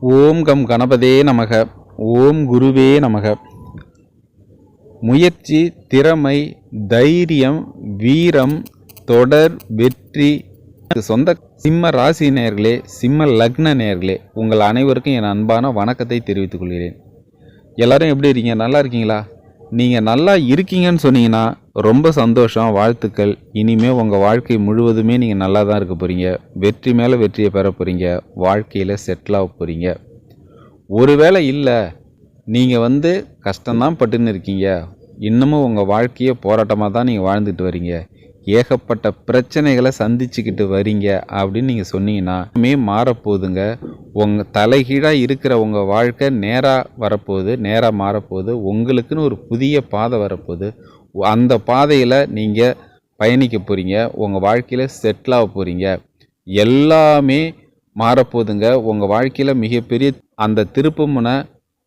ஓம் come கணபதே நமக. ஓம் குருவே நமக. முயற்சி திறமை தைரியம் வீரம் தொடர் வெற்றி. சொந்த சிம்ம ராசி நேர்களே சிம்ம லக்ன நேர்களே உங்கள் அனைவருக்கும் என் அன்பான வணக்கத்தை தெரிவித்துக் கொள்கிறேன். எல்லாரும் எப்படி இருக்கீங்க? நல்லா இருக்கீங்களா? நீங்கள் நல்லா இருக்கீங்கன்னு சொன்னீங்கன்னா ரொம்ப சந்தோஷம் வாழ்த்துக்கள். இனிமே உங்கள் வாழ்க்கை முழுவதுமே நீங்கள் நல்லா தான் இருக்க போகிறீங்க வெற்றி மேலே வெற்றியை பெற போகிறீங்க வாழ்க்கையில் செட்டில் ஆக போகிறீங்க ஒருவேளை இல்லை நீங்கள் வந்து கஷ்டம்தான் பட்டுன்னு இருக்கீங்க. இன்னமும் உங்கள் வாழ்க்கையை போராட்டமாக தான் நீங்கள் வாழ்ந்துட்டு வரீங்க. ஏகப்பட்ட பிரச்சனைகளை சந்திச்சுக்கிட்டு வரீங்க அப்படின்னு நீங்கள் சொன்னீங்கன்னா மே மாறப்போகுதுங்க. உங்கள் தலைகீழாக இருக்கிற உங்கள் வாழ்க்கை நேராக வரப்போகுது நேராக மாறப்போகுது. உங்களுக்குன்னு ஒரு புதிய பாதை வரப்போகுது. அந்த பாதையில் நீங்கள் பயணிக்க போகிறீங்க உங்கள் வாழ்க்கையில் செட்டில் ஆக போகிறீங்க எல்லாமே மாறப்போகுதுங்க. உங்கள் வாழ்க்கையில் மிகப்பெரிய அந்த திருப்பு முனை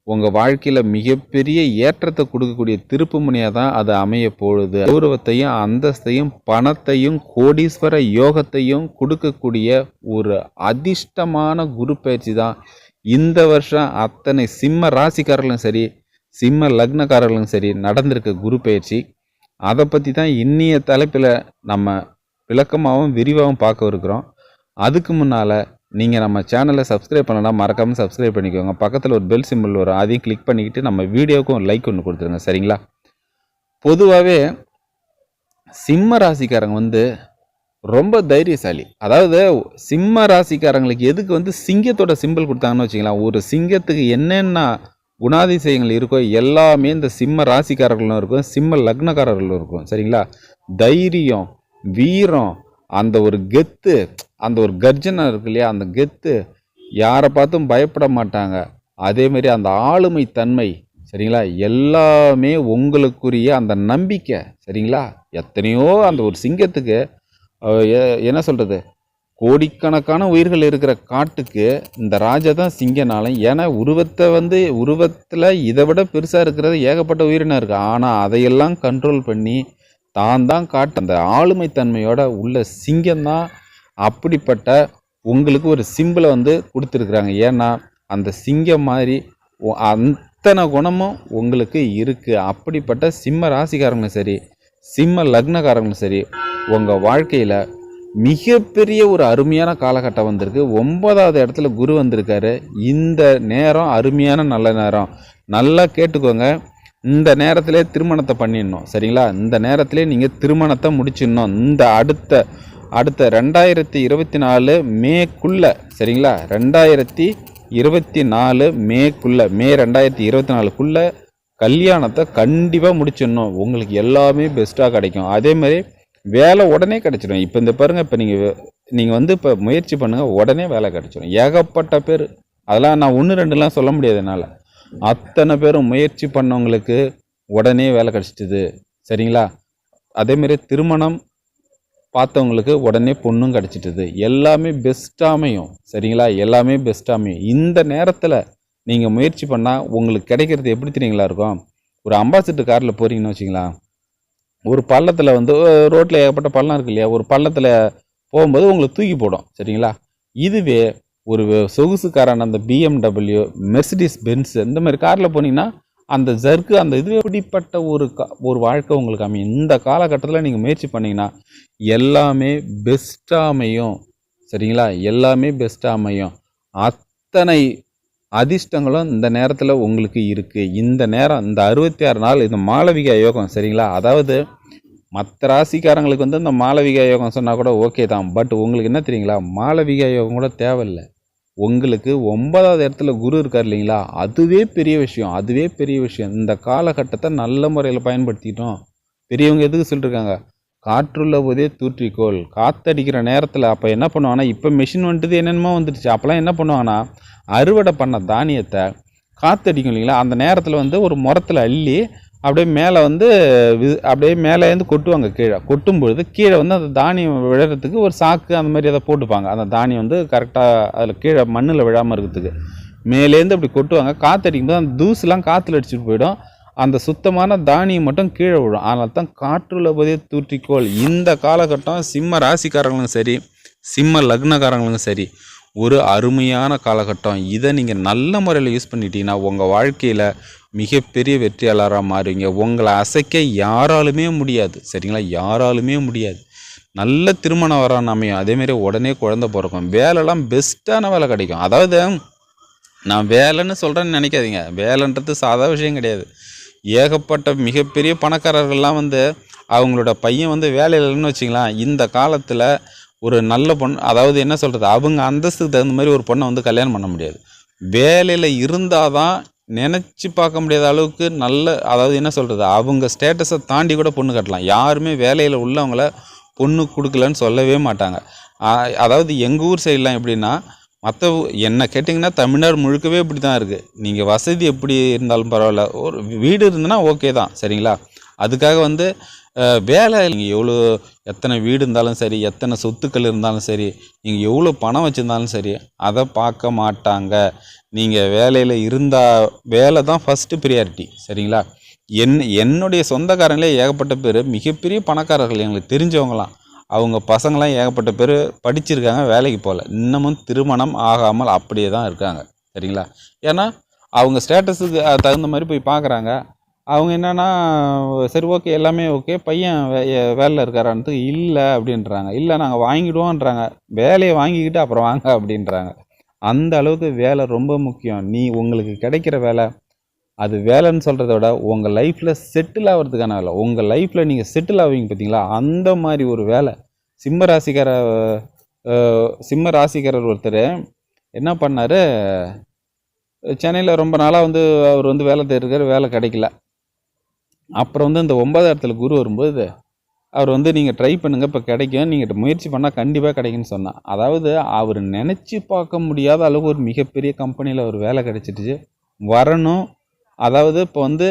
உங்கள் வாழ்க்கையில் மிகப்பெரிய ஏற்றத்தை கொடுக்கக்கூடிய திருப்பு முனையாக தான் அது அமைய போகுது. கௌரவத்தையும் அந்தஸ்தையும் பணத்தையும் கோடீஸ்வர யோகத்தையும் கொடுக்கக்கூடிய ஒரு அதிர்ஷ்டமான குரு பயிற்சி தான். இந்த வருஷம் அத்தனை சிம்ம ராசிக்காரர்களும் சரி சிம்ம லக்னக்காரர்களும் சரி நடந்திருக்க குரு பயிற்சி. அதை பற்றி தான் இன்னிய தலைப்பில் நம்ம விளக்கமாகவும் விரிவாகவும் பார்க்க இருக்கிறோம். அதுக்கு முன்னால் நீங்கள் நம்ம சேனலை சப்ஸ்கிரைப் பண்ணலாம் மறக்காமல் சப்ஸ்கிரைப் பண்ணிக்கோங்க. பக்கத்தில் ஒரு பெல் சிம்பிள் வரும். அதையும் கிளிக் பண்ணிக்கிட்டு நம்ம வீடியோவுக்கும் லைக் ஒன்று கொடுத்துருங்க. சரிங்களா? பொதுவாகவே சிம்ம ராசிக்காரங்க வந்து ரொம்ப தைரியசாலி. அதாவது சிம்ம ராசிக்காரங்களுக்கு எதுக்கு வந்து சிங்கத்தோட சிம்பிள் கொடுத்தாங்கன்னு வச்சுக்கலாம் ஒரு சிங்கத்துக்கு என்னென்ன குணாதிசயங்கள் இருக்கோ எல்லாமே இந்த சிம்ம ராசிக்காரர்களும் இருக்கும். சிம்ம லக்னக்காரர்களும் இருக்கும். சரிங்களா? தைரியம் வீரம் அந்த ஒரு கெத்து அந்த ஒரு கர்ஜனை இருக்கு இல்லையா அந்த கெத்து யாரை பார்த்தும் பயப்பட மாட்டாங்க. அதேமாரி அந்த ஆளுமை தன்மை சரிங்களா? எல்லாமே உங்களுக்குரிய அந்த நம்பிக்கை சரிங்களா? எத்தனையோ அந்த ஒரு சிங்கத்துக்கு என்ன சொல்கிறது கோடிக்கணக்கான உயிர்கள் இருக்கிற காட்டுக்கு இந்த ராஜா தான் சிங்கனாலும் ஏன்னா உருவத்தை வந்து உருவத்தில் இதை விட பெருசாக இருக்கிறது ஏகப்பட்ட உயிரினம் இருக்குது ஆனால் அதையெல்லாம் கண்ட்ரோல் பண்ணி தான் தான் காட்டு. அந்த ஆளுமை தன்மையோட உள்ள சிங்கம்தான் அப்படிப்பட்ட உங்களுக்கு ஒரு சிம்பிளை வந்து கொடுத்துருக்குறாங்க. ஏன்னா அந்த சிங்கம் மாதிரி ஒ- அத்தனை குணமும் உங்களுக்கு இருக்குது அப்படிப்பட்ட சிம்ம ராசிக்காரங்களும் சரி சிம்ம லக்னக்காரங்களும் சரி உங்கள் வாழ்க்கையில் மிகப்பெரிய ஒரு அருமையான காலகட்டம் வந்திருக்கு. ஒன்பதாவது இடத்துல குரு வந்திருக்காரு. இந்த நேரம் அருமையான நல்ல நேரம். நல்லா கேட்டுக்கோங்க. இந்த நேரத்திலே திருமணத்தை பண்ணிடணும் சரிங்களா? இந்த நேரத்திலே நீங்கள் திருமணத்தை முடிச்சிடணும். இந்த அடுத்த அடுத்த ரெண்டாயிரத்தி இருபத்தி நாலு மேக்குள்ள சரிங்களா? ரெண்டாயிரத்தி இருபத்தி நாலு மேக்குள்ள மே ரெண்டாயிரத்தி இருபத்தி நாலுக்குள்ள கல்யாணத்தை கண்டிப்பாக முடிச்சிடணும். உங்களுக்கு எல்லாமே பெஸ்ட்டாக கிடைக்கும். அதே மாதிரி வேலை உடனே கிடச்சிடும். இப்போ இந்த பாருங்கள் இப்போ நீங்கள் நீங்கள் வந்து இப்போ முயற்சி பண்ணுங்கள் உடனே வேலை கிடச்சிடும். ஏகப்பட்ட பேர் அதெல்லாம் நான் ஒன்று ரெண்டுலாம் சொல்ல முடியாது என்னால். அத்தனை பேரும் முயற்சி பண்ணவங்களுக்கு உடனே வேலை கிடச்சிட்டுது. சரிங்களா? அதேமாரி திருமணம் பார்த்தவங்களுக்கு உடனே பொண்ணும் கிடச்சிட்டுது. எல்லாமே பெஸ்ட்டாமையும் சரிங்களா? எல்லாமே பெஸ்ட்டாமையும் இந்த நேரத்தில் நீங்கள் முயற்சி பண்ணால் உங்களுக்கு கிடைக்கிறது எப்படி தெரியுங்களா இருக்கும்? ஒரு அம்பாசிட்டு காரில் போகிறீங்கன்னு வச்சிங்களா ஒரு பள்ளத்தில் வந்து ரோட்டில் ஏகப்பட்ட பள்ளம் இருக்கு இல்லையா? ஒரு பள்ளத்தில் போகும்போது உங்களை தூக்கி போடும். சரிங்களா? இதுவே ஒரு சொகுசுக்காரான அந்த பிஎம்டபிள்யூ மெர்சிடிஸ் பென்ஸ் இந்த மாதிரி காரில் போனீங்கன்னா அந்த ஜர்க்கு அந்த இது எப்படிப்பட்ட ஒரு கா ஒரு வாழ்க்கை உங்களுக்கு அமையும். இந்த காலகட்டத்தில் நீங்கள் முயற்சி பண்ணிங்கன்னா எல்லாமே பெஸ்ட்டாக அமையும் சரிங்களா? எல்லாமே பெஸ்ட்டாக அமையும் அத்தனை அதிர்ஷ்டங்களும் இந்த நேரத்தில் உங்களுக்கு இருக்குது இந்த நேரம் இந்த அறுபத்தி ஆறு நாள் இந்த மாளவிகா யோகம் சரிங்களா? அதாவது மற்ற ராசிக்காரங்களுக்கு வந்து இந்த மாலவிகா யோகம் சொன்னால் கூட ஓகே தான். பட் உங்களுக்கு என்ன தெரியுங்களா? மாலவிகா யோகம் கூட தேவையில்லை. உங்களுக்கு ஒன்பதாவது இடத்துல குரு இருக்கார் இல்லைங்களா? அதுவே பெரிய விஷயம். அதுவே பெரிய விஷயம். இந்த காலகட்டத்தை நல்ல முறையில் பயன்படுத்திட்டோம். பெரியவங்க எதுக்கு சொல்லிருக்காங்க? காற்றுள்ள போதே தூற்றிக்கோள். காத்தடிக்கிற நேரத்தில் அப்போ என்ன பண்ணுவாங்கன்னா இப்போ மிஷின் வந்துட்டு என்னென்னமோ வந்துடுச்சு அப்போல்லாம் என்ன பண்ணுவாங்கன்னா அறுவடை பண்ண தானியத்தை காத்தடிக்கும் இல்லைங்களா? அந்த நேரத்தில் வந்து ஒரு முரத்தில் அள்ளி அப்படியே மேலே வந்து வி- அப்படியே மேலேருந்து கொட்டுவாங்க கீழே. கொட்டும் பொழுது கீழே வந்து அந்த தானியம் விழறதுக்கு ஒரு சாக்கு அந்த மாதிரி எதை போட்டுப்பாங்க. அந்த தானியம் வந்து கரெக்டாக அதில் கீழே மண்ணில் விழாமல் இருக்கிறதுக்கு. மேலேருந்து அப்படி கொட்டுவாங்க. காற்றடிக்கும் போது அந்த தூசுலாம் காற்றுல அடிச்சுட்டு போயிடும். அந்த சுத்தமான தானியம் மட்டும் கீழே விழும். அதனால தான் காற்றுள்ள போதே தூற்றிக்கோள். இந்த காலகட்டம் சிம்ம ராசிக்காரங்களும் சரி சிம்ம லக்னக்காரங்களும் சரி ஒரு அருமையான காலகட்டம். இதை நீங்கள் நல்ல முறையில் யூஸ் பண்ணிட்டீங்கன்னா உங்கள் வாழ்க்கையில் மிகப்பெரிய வெற்றியாளராக மாறுவீங்க. உங்களை அசைக்க யாராலுமே முடியாது. சரிங்களா? யாராலுமே முடியாது. நல்ல திருமணம் வரான் அமையும். அதேமாரி உடனே குழந்த பிறக்கும். வேலைலாம் பெஸ்ட்டான வேலை கிடைக்கும். அதாவது நான் வேலைன்னு சொல்கிறேன்னு நினைக்காதீங்க. வேலைன்றது சாதா விஷயம் கிடையாது. ஏகப்பட்ட மிகப்பெரிய பணக்காரர்கள்லாம் வந்து அவங்களோட பையன் வந்து வேலையில் இல்லைன்னு வச்சிங்களேன் இந்த காலத்தில் ஒரு நல்ல பொண்ணு அதாவது என்ன சொல்கிறது அவங்க அந்தஸ்துக்கு தகுந்த மாதிரி ஒரு பொண்ணை வந்து கல்யாணம் பண்ண முடியாது. வேலையில் இருந்தால் தான் நினச்சி பார்க்க முடியாத அளவுக்கு நல்ல அதாவது என்ன சொல்கிறது அவங்க ஸ்டேட்டஸை தாண்டி கூட பொண்ணு கட்டலாம். யாருமே வேலையில் உள்ளவங்கள பொண்ணு கொடுக்கலன்னு சொல்லவே மாட்டாங்க. அதாவது எங்கள் ஊர் சைட்லாம் எப்படின்னா மற்ற என்ன கேட்டிங்கன்னா தமிழ்நாடு முழுக்கவே இப்படி தான் இருக்குது நீங்கள் வசதி எப்படி இருந்தாலும் பரவாயில்ல. ஒரு வீடு இருந்ததுன்னா ஓகே தான் சரிங்களா? அதுக்காக வந்து வேலை நீங்கள் எவ்வளோ எத்தனை வீடு இருந்தாலும் சரி எத்தனை சொத்துக்கள் இருந்தாலும் சரி நீங்கள் எவ்வளோ பணம் வச்சுருந்தாலும் சரி அதை பார்க்க மாட்டாங்க. நீங்கள் வேலையில் இருந்தால் வேலை தான் ஃபஸ்ட்டு ப்ரியாரிட்டி சரிங்களா? என் என்னுடைய சொந்தக்காரங்களே ஏகப்பட்ட பேர் மிகப்பெரிய பணக்காரர்கள் எங்களுக்கு தெரிஞ்சவங்களாம் அவங்க பசங்களாம் ஏகப்பட்ட பேர் படிச்சிருக்காங்க வேலைக்கு போகல. இன்னமும் திருமணம் ஆகாமல் அப்படியே தான் இருக்காங்க. சரிங்களா? ஏன்னா அவங்க ஸ்டேட்டஸுக்கு தகுந்த மாதிரி போய் பார்க்குறாங்க. அவங்க என்னன்னா சரி ஓகே எல்லாமே ஓகே பையன் வே வேலையில் இருக்காரான்றது இல்லை அப்படின்றாங்க. இல்லை நாங்கள் வாங்கிடுவோன்றாங்க வேலையை வாங்கிக்கிட்டு அப்புறம் வாங்க அப்படின்றாங்க. அந்த அளவுக்கு வேலை ரொம்ப முக்கியம். நீ உங்களுக்கு கிடைக்கிற வேலை அது வேலைன்னு சொல்கிறத விட உங்கள் லைஃப்பில் செட்டில் ஆகிறதுக்கான வேலை. உங்கள் லைஃப்பில் நீங்கள் செட்டில் ஆவீங்க பார்த்தீங்களா அந்த மாதிரி ஒரு வேலை. சிம்ம ராசிக்கார சிம்ம ராசிக்காரர் ஒருத்தர் என்ன பண்ணார்? சென்னையில் ரொம்ப நாளாக வந்து அவர் வந்து வேலை தேடிருக்காரு வேலை கிடைக்கல. அப்புறம் வந்து இந்த ஒன்பதாம் இடத்துல குரு வரும்போது அவர் வந்து நீங்கள் ட்ரை பண்ணுங்கள் இப்போ கிடைக்கும். நீங்கள் முயற்சி பண்ணால் கண்டிப்பாக கிடைக்குன்னு சொன்னான். அதாவது அவர் நினச்சி பார்க்க முடியாத அளவுக்கு ஒரு மிகப்பெரிய கம்பெனியில் ஒரு வேலை கிடைச்சிட்டுச்சு வரணும். அதாவது இப்போ வந்து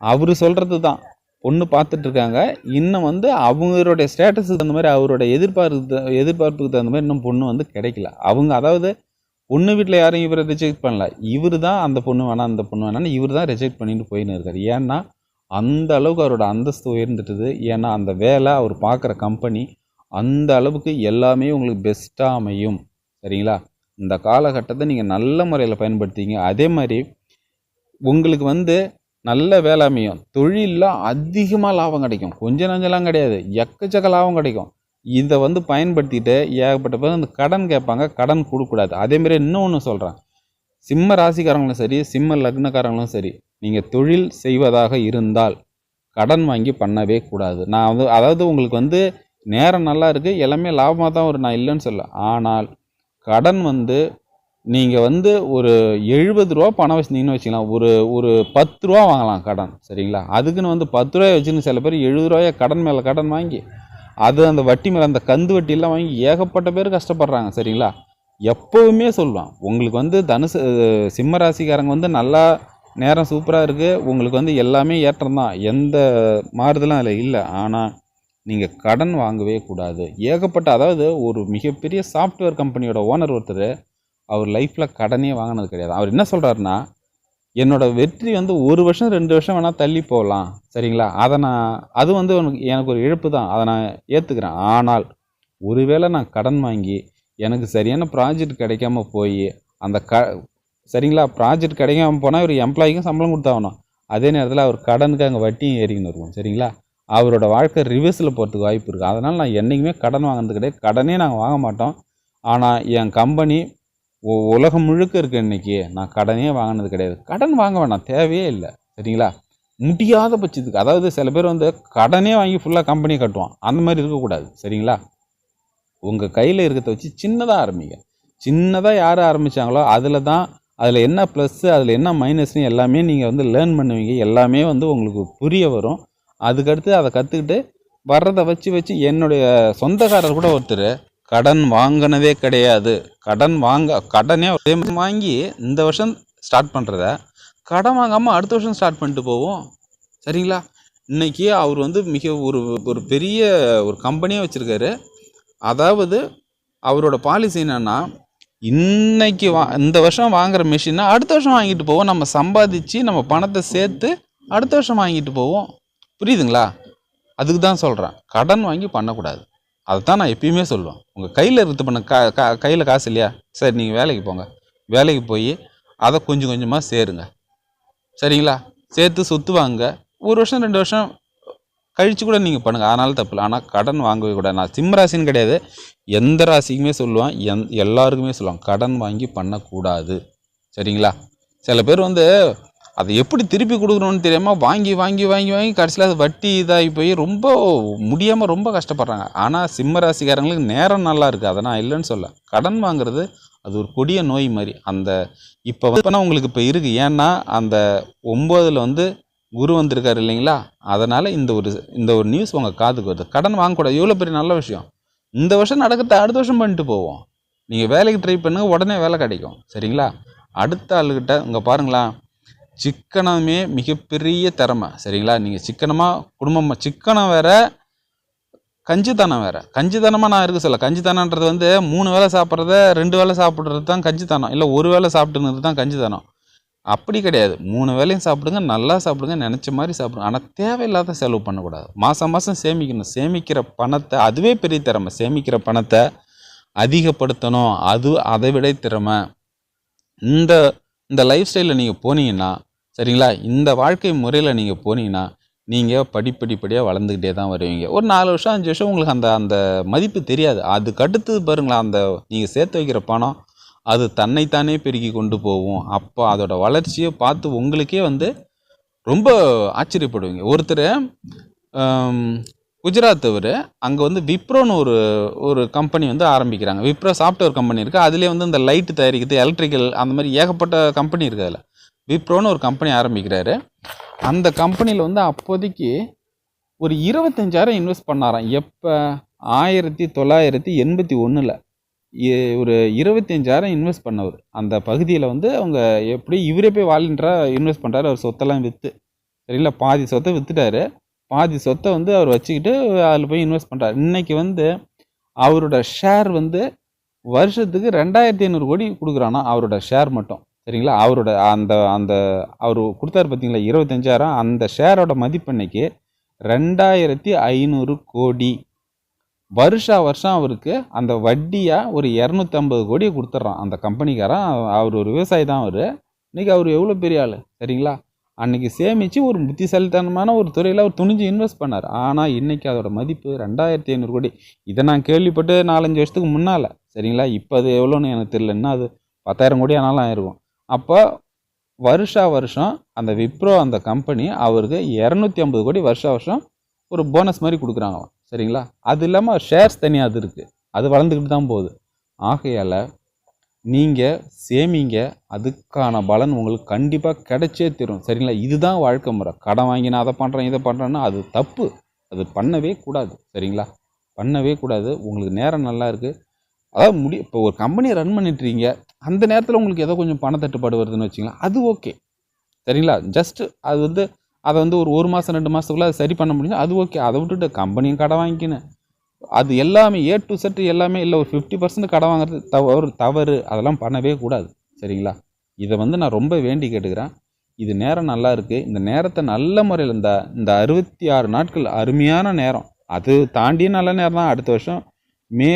அவர் சொல்கிறது தான். பொண்ணு பார்த்துட்ருக்காங்க இன்னும் வந்து அவங்களுடைய ஸ்டேட்டஸுக்கு தகுந்த மாதிரி அவரோட எதிர்பார்ப்பு எதிர்பார்ப்புக்கு தகுந்த மாதிரி இன்னும் பொண்ணு வந்து கிடைக்கல. அவங்க அதாவது பொண்ணு வீட்டில் யாரும் இவரை ரிஜெக்ட் பண்ணல. இவர் தான் அந்த பொண்ணு வேணாம் அந்த பொண்ணு வேணான்னு இவர் தான் ரிஜெக்ட் பண்ணிட்டு போயின்னு இருக்கார். ஏன்னா அந்த அளவுக்கு அவரோட அந்தஸ்து உயர்ந்துட்டுது. ஏன்னா அந்த வேலை அவர் பார்க்குற கம்பெனி அந்த அளவுக்கு எல்லாமே உங்களுக்கு பெஸ்ட்டாக அமையும். சரிங்களா? இந்த காலகட்டத்தை நீங்கள் நல்ல முறையில் பயன்படுத்திங்க. அதே மாதிரி உங்களுக்கு வந்து நல்ல வேலை அமையும். தொழிலில் அதிகமாக லாபம் கிடைக்கும். கொஞ்சம் நஞ்சலாம் கிடையாது. எக்கச்சக்க லாபம் கிடைக்கும். இதை வந்து பயன்படுத்திட்டு ஏகப்பட்ட பேர் அந்த கடன் கேட்பாங்க. கடன் கொடுக்கக்கூடாது. அதேமாரி இன்னொன்று சொல்கிறேன் சிம்ம ராசிக்காரங்களும் சரி சிம்ம லக்னக்காரங்களும் சரி நீங்கள் தொழில் செய்வதாக இருந்தால் கடன் வாங்கி பண்ணவே கூடாது. நான் வந்து அதாவது உங்களுக்கு வந்து நேரம் நல்லா இருக்குது எல்லாமே லாபமாக தான் ஒரு நான் இல்லைன்னு சொல்ல ஆனால் கடன் வந்து நீங்கள் வந்து ஒரு எழுபது ரூபா பணம் வச்சுருந்தீங்கன்னு வச்சுக்கலாம். ஒரு ஒரு பத்து ரூபா வாங்கலாம் கடன் சரிங்களா? அதுக்குன்னு வந்து பத்து ரூபாய் வச்சுன்னு சில பேர் எழுபது ரூபாய கடன் மேலே கடன் வாங்கி அது அந்த வட்டி மேலே அந்த கந்து வட்டியெல்லாம் வாங்கி ஏகப்பட்ட பேர் கஷ்டப்படுறாங்க சரிங்களா? எப்போவுமே சொல்லுவான் உங்களுக்கு வந்து தனுசு சிம்ம ராசிக்காரங்க வந்து நல்லா நேரம் சூப்பராக இருக்குது உங்களுக்கு வந்து எல்லாமே ஏற்றம் தான். எந்த மாறுதலும் அதில் இல்லை. ஆனால் நீங்கள் கடன் வாங்கவே கூடாது. ஏகப்பட்ட அதாவது ஒரு மிகப்பெரிய சாஃப்ட்வேர் கம்பெனியோட ஓனர் ஒருத்தர் அவர் லைஃப்பில் கடனே வாங்கினது கிடையாது. அவர் என்ன சொல்கிறாருன்னா என்னோடய வெற்றி வந்து ஒரு வருஷம் ரெண்டு வருஷம் வேணால் தள்ளி போகலாம் சரிங்களா? அதை நான் அது வந்து உனக்கு எனக்கு ஒரு இழப்பு தான். அதை நான் ஏற்றுக்கிறேன் ஆனால் ஒருவேளை நான் கடன் வாங்கி எனக்கு சரியான ப்ராஜெக்ட் கிடைக்காம போய் அந்த க சரிங்களா? ப்ராஜெக்ட் கிடைக்காம போனால் ஒரு எம்ப்ளாய்க்கும் சம்பளம் கொடுத்தாகணும். அதே நேரத்தில் அவர் கடனுக்கு அங்கே வட்டியும் ஏறிக்கின்னு இருக்கும். சரிங்களா? அவரோட வாழ்க்கை ரிவர்ஸில் போகிறதுக்கு வாய்ப்பு இருக்குது அதனால் நான் என்றைக்குமே கடன் வாங்கினது கிடையாது. கடனே நாங்கள் வாங்க மாட்டோம். ஆனால் என் கம்பெனி உலகம் முழுக்க இருக்குது இன்றைக்கி நான் கடனே வாங்கினது கிடையாது. கடன் வாங்க வேணாம். தேவையே இல்லை. சரிங்களா? முடியாத பட்சத்துக்கு. அதாவது சில பேர் வந்து கடனே வாங்கி ஃபுல்லாக கம்பெனியை கட்டுவான். அந்த மாதிரி இருக்கக்கூடாது. சரிங்களா? உங்கள் கையில் இருக்கிறத வச்சு சின்னதாக ஆரம்பிங்க. சின்னதாக யார் ஆரம்பித்தாங்களோ அதில் தான் அதில் என்ன ப்ளஸ்ஸு அதில் என்ன மைனஸ்னு எல்லாமே நீங்கள் வந்து லேர்ன் பண்ணுவீங்க. எல்லாமே வந்து உங்களுக்கு புரிய வரும். அதுக்கடுத்து அதை கற்றுக்கிட்டு வர்றதை வச்சு வச்சு என்னுடைய சொந்தக்காரர் கூட ஒருத்தர் கடன் வாங்கினதே கிடையாது. கடன் வாங்க கடனே ஒரே வாங்கி இந்த வருஷம் ஸ்டார்ட் பண்ணுறத கடன் வாங்காமல் அடுத்த வருஷம் ஸ்டார்ட் பண்ணிட்டு போவோம். சரிங்களா? இன்னைக்கு அவர் வந்து மிக ஒரு ஒரு பெரிய ஒரு கம்பெனியே வச்சுருக்காரு. அதாவது அவரோட பாலிசி என்னென்னா இன்னைக்கு வா இந்த வருஷம் வாங்குற மிஷினை அடுத்த வருஷம் வாங்கிட்டு போவோம். நம்ம சம்பாதிச்சு நம்ம பணத்தை சேர்த்து அடுத்த வருஷம் வாங்கிட்டு போவோம். புரியுதுங்களா? அதுக்கு தான் சொல்கிறேன் கடன் வாங்கி பண்ணக்கூடாது. அதை தான் நான் எப்பயுமே சொல்லுவேன். உங்கள் கையில் இருந்து பண்ண கா கா கையில் காசு இல்லையா? சரி நீங்கள் வேலைக்கு போங்க. வேலைக்கு போய் அதை கொஞ்சம் கொஞ்சமாக சேருங்க. சரிங்களா? சேர்த்து சொத்து வாங்க. ஒரு வருஷம் ரெண்டு வருஷம் கழிச்சு கூட நீங்கள் பண்ணுங்கள் அதனால தப்பு இல்லை. ஆனால் கடன் வாங்கவே கூடாது. நான் சிம்ம ராசின்னு கிடையாது. எந்த ராசிக்குமே சொல்லுவேன். எந் எல்லாருக்குமே சொல்லுவேன். கடன் வாங்கி பண்ணக்கூடாது. சரிங்களா? சில பேர் வந்து அதை எப்படி திருப்பி கொடுக்கணும்னு தெரியாமல் வாங்கி வாங்கி வாங்கி வாங்கி கடைசியில் அது வட்டி இதாகி போய் ரொம்ப முடியாமல் ரொம்ப கஷ்டப்படுறாங்க. ஆனால் சிம்ம ராசிக்காரங்களுக்கு நேரம் நல்லா இருக்குது அதை நான் இல்லைன்னு சொல்ல. கடன் வாங்குறது அது ஒரு கொடிய நோய் மாதிரி. அந்த இப்போ வந்து உங்களுக்கு இப்போ இருக்குது ஏன்னா அந்த ஒம்போதில் வந்து குரு வந்திருக்காரு இல்லைங்களா? அதனால் இந்த ஒரு இந்த ஒரு நியூஸ் உங்கள் காதுக்கு வருது. கடன் வாங்கக்கூடாது. எவ்வளோ பெரிய நல்ல விஷயம். இந்த வருஷம் நடக்கிறத அடுத்த வருஷம் பண்ணிட்டு போவோம். நீங்கள் வேலைக்கு ட்ரை பண்ணுங்கள் உடனே வேலை கிடைக்கும். சரிங்களா? அடுத்த ஆளுகிட்ட இங்கே பாருங்களா. சிக்கனமே மிகப்பெரிய திறமை. சரிங்களா? நீங்கள் சிக்கனமாக குடும்பமாக சிக்கனம் வேற கஞ்சித்தனம் வேறு. கஞ்சித்தனமாக நான் இருக்க சொல்ல. கஞ்சித்தனன்றது வந்து மூணு வேளை சாப்பிட்றத ரெண்டு வேளை சாப்பிட்றது தான் கஞ்சித்தனம். இல்லை ஒரு வேளை சாப்பிட்டுங்கிறது தான் கஞ்சித்தனம். அப்படி கிடையாது. மூணு வேளையும் சாப்பிடுங்க நல்லா சாப்பிடுங்க நினச்ச மாதிரி சாப்பிடுங்க. ஆனால் தேவையில்லாத செலவு பண்ணக்கூடாது. மாதம் மாதம் சேமிக்கணும். சேமிக்கிற பணத்தை அதுவே பெரிய திறமை. சேமிக்கிற பணத்தை அதிகப்படுத்தணும். அது அதை விட திறமை. இந்த இந்த லைஃப் ஸ்டைலில் நீங்கள் போனீங்கன்னா சரிங்களா? இந்த வாழ்க்கை முறையில் நீங்கள் போனீங்கன்னா நீங்கள் படிப்படிப்படியாக வளர்ந்துக்கிட்டே தான் வருவீங்க. ஒரு நாலு வருஷம் அஞ்சு வருஷம் உங்களுக்கு அந்த அந்த மதிப்பு தெரியாது. அதுக்கு அடுத்தது பாருங்களேன் அந்த நீங்கள் சேர்த்து வைக்கிற பணம் அது தன்னைத்தானே பெருகி கொண்டு போகும். அப்போ அதோட வளர்ச்சியை பார்த்து உங்களுக்கே வந்து ரொம்ப ஆச்சரியப்படுவீங்க. ஒருத்தர் குஜராத் அவர் அங்கே வந்து விப்ரோன்னு ஒரு ஒரு கம்பெனி வந்து ஆரம்பிக்கிறாங்க. விப்ரோ சாஃப்ட்வேர் கம்பெனி இருக்குது அதுலேயே வந்து இந்த லைட்டு தயாரிக்கிறது எலக்ட்ரிக்கல் அந்த மாதிரி ஏகப்பட்ட கம்பெனி இருக்குது அதில். விப்ரோன்னு ஒரு கம்பெனி ஆரம்பிக்கிறாரு. அந்த கம்பெனியில் வந்து அப்போதைக்கு ஒரு இருபத்தஞ்சாயிரம் இன்வெஸ்ட் பண்ணாராம். எப்போ? ஆயிரத்தி தொள்ளாயிரத்தி எண்பத்தி ஒன்றில் ஒரு இருபத்தஞ்சாயிரம் இன்வெஸ்ட் பண்ணவர். அந்த பகுதியில் வந்து அவங்க எப்படி இவரே போய் வாலண்டியராக இன்வெஸ்ட் பண்ணுறாரு அவர் சொத்தெல்லாம் விற்று சரிங்களா பாதி சொத்தை விற்றுட்டாரு பாதி சொத்தை வந்து அவர் வச்சுக்கிட்டு அதில் போய் இன்வெஸ்ட் பண்ணுறாரு இன்றைக்கி வந்து அவரோட ஷேர் வந்து வருஷத்துக்கு ரெண்டாயிரத்தி ஐநூறு கோடி கொடுக்குறானா அவரோட ஷேர் மட்டும். சரிங்களா? அவரோட அந்த அந்த அவர் கொடுத்தாரு பார்த்தீங்களா இருபத்தஞ்சாயிரம். அந்த ஷேரோட மதிப்பு இன்னைக்கு ரெண்டாயிரத்தி ஐநூறு கோடி. வருஷா வருஷம் அவருக்கு அந்த வட்டியாக ஒரு இரநூத்தம்பது கோடியை கொடுத்துட்றான். அந்த கம்பெனிக்காரன் அவர் ஒரு விவசாயி தான் அவர். இன்றைக்கி அவர் எவ்வளோ பெரிய ஆள் சரிங்களா? அன்றைக்கி சேமித்து ஒரு புத்திசாலித்தனமான ஒரு துறையில் அவர் துணிஞ்சு இன்வெஸ்ட் பண்ணார். ஆனால் இன்றைக்கி அதோட மதிப்பு ரெண்டாயிரத்தி ஐநூறு கோடி. இதை நான் கேள்விப்பட்டு நாலஞ்சு வருஷத்துக்கு முன்னால் சரிங்களா? இப்போ அது எவ்வளோன்னு எனக்கு தெரியல. அது பத்தாயிரம் கோடி ஆனாலும் ஆயிருக்கும். அப்போ வருஷா வருஷம் அந்த விப்ரோ அந்த கம்பெனி அவருக்கு இரநூத்தி ஐம்பது கோடி வருஷா வருஷம் ஒரு போனஸ் மாதிரி கொடுக்குறாங்களாம். சரிங்களா? அது இல்லாமல் ஷேர்ஸ் தனியாக அது இருக்குது அது வளர்ந்துக்கிட்டு தான் போகுது. ஆகையால் நீங்கள் சேமிங்க. அதுக்கான பலன் உங்களுக்கு கண்டிப்பாக கிடைச்சே தரும். சரிங்களா? இதுதான் வாழ்க்கை முறை. கடன் வாங்கி நான் அதை பண்ணுறேன் இதை பண்ணுறேன்னா அது தப்பு. அது பண்ணவே கூடாது. சரிங்களா? பண்ணவே கூடாது. உங்களுக்கு நேரம் நல்லா இருக்குது அதாவது முடி இப்போ ஒரு கம்பெனியை ரன் பண்ணிட்டுருக்கீங்க. அந்த நேரத்தில் உங்களுக்கு ஏதோ கொஞ்சம் பண தட்டுப்பாடு வருதுன்னு வச்சிங்களா அது ஓகே சரிங்களா? ஜஸ்ட்டு அது வந்து அதை வந்து ஒரு ஒரு மாதம் ரெண்டு மாதத்துக்குள்ளே அதை சரி பண்ண முடியும் அது ஓகே அதை விட்டுட்டு கம்பெனியும் கடை வாங்கிக்கின்னு அது எல்லாமே ஏ டு செட் எல்லாமே இல்லை. ஒரு ஃபிஃப்டி பர்சன்ட் கடை வாங்குறது தவறு தவறு. அதெல்லாம் பண்ணவே கூடாது. சரிங்களா? இதை வந்து நான் ரொம்ப வேண்டி கேட்டுக்கிறேன். இது நேரம் நல்லா இருக்குது இந்த நேரத்தை நல்ல முறையில் இந்த இந்த அறுபத்தி ஆறு நாட்கள் அருமையான நேரம். அது தாண்டியும் நல்ல நேரம் தான். அடுத்த வருஷம் மே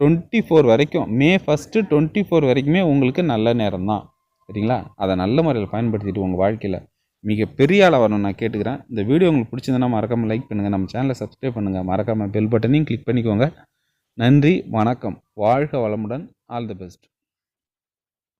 டுவெண்ட்டி ஃபோர் வரைக்கும் மே ஃபஸ்ட்டு டுவெண்ட்டி ஃபோர் வரைக்குமே உங்களுக்கு நல்ல நேரம் தான். சரிங்களா? அதை நல்ல முறையில் பயன்படுத்திட்டு உங்கள் வாழ்க்கையில் மிக பெரிய ஆளாக வரணும் நான் கேட்டுக்கிறேன். இந்த வீடியோ உங்களுக்கு பிடிச்சிருந்தனா மறக்காமல் லைக் பண்ணுங்கள் நம்ம சேனலை சப்ஸ்கிரைப் பண்ணுங்கள் மறக்காமல் பெல் பட்டனையும் கிளிக் பண்ணிக்கோங்க. நன்றி வணக்கம். வாழ்க வளமுடன். All the best